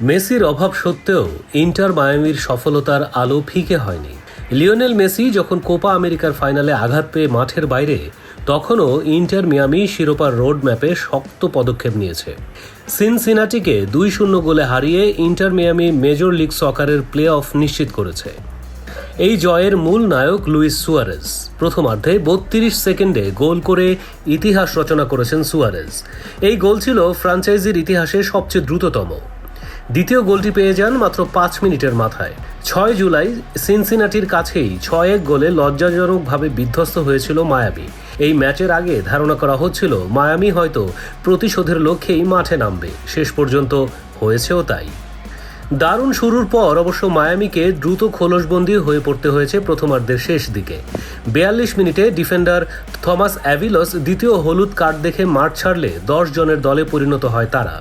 মেসির অভাব সত্ত্বেও ইন্টার মায়ামির সফলতার আলো ফিকে হয়নি। লিওনেল মেসি যখন কোপা আমেরিকার ফাইনালে আঘাত পেয়ে মাঠের বাইরে, তখনও ইন্টার মিয়ামি শিরোপার রোড ম্যাপে শক্ত পদক্ষেপ নিয়েছে। সিনসিনাটিকে দুই শূন্য গোলে হারিয়ে ইন্টার মিয়ামি মেজর লিগ সকারের প্লে অফ নিশ্চিত করেছে। এই জয়ের মূল নায়ক লুইস সুয়ারেজ। প্রথমার্ধে বত্রিশ সেকেন্ডে গোল করে ইতিহাস রচনা করেছেন সুয়ারেজ। এই গোল ছিল ফ্রাঞ্চাইজির ইতিহাসে সবচেয়ে দ্রুততম। দ্বিতীয় গোলটি পেয়ে যান মাত্র পাঁচ মিনিটের মাথায়। ছয় জুলাই সিনসিনাটির কাছেই ছয় এক গোলে লজ্জাজনকভাবে বিধ্বস্ত হয়েছিল মায়াবি এই ম্যাচের আগে ধারণা করা হচ্ছিল, মায়ামি হয়তো প্রতিশোধের লক্ষ্যেই মাঠে নামবে। শেষ পর্যন্ত হয়েছেও তাই। দারুণ শুরুর পর অবশ্য মায়ামিকে দ্রুত খোলসবন্দি হয়ে পড়তে হয়েছে প্রথমার্ধের শেষ দিকে। বিয়াল্লিশ মিনিটে ডিফেন্ডার থমাস অ্যাভিলস দ্বিতীয় হলুদ কার্ড দেখে মাঠ ছাড়লে দশ জনের দলে পরিণত হয় তারা।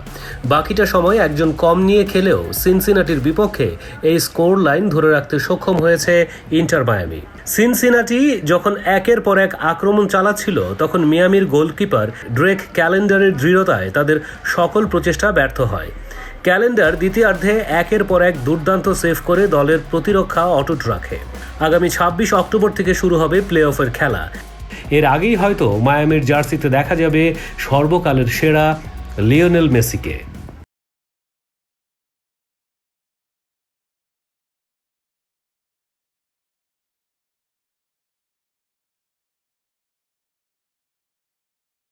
বাকিটা সময় একজন কম নিয়ে খেলেও সিনসিনাটির বিপক্ষে এই স্কোর লাইন ধরে রাখতে সক্ষম হয়েছে ইন্টার মায়ামি। সিনসিনাটি যখন একের পর এক আক্রমণ চালাচ্ছিল, তখন মিয়ামির গোলকিপার ড্রেক ক্যালেন্ডারের দৃঢ়তায় তাদের সকল প্রচেষ্টা ব্যর্থ হয়। ক্যালেন্ডার দ্বিতীয়ার্ধে একের পর এক দুর্দান্ত সেভ করে দলের প্রতিরক্ষা অটুট রাখে। আগামী ছাব্বিশ অক্টোবর থেকে শুরু হবে প্লে অফের খেলা। এর আগেই হয়তো মায়ামির জার্সিতে দেখা যাবে সর্বকালের সেরা লিওনেল মেসিকে।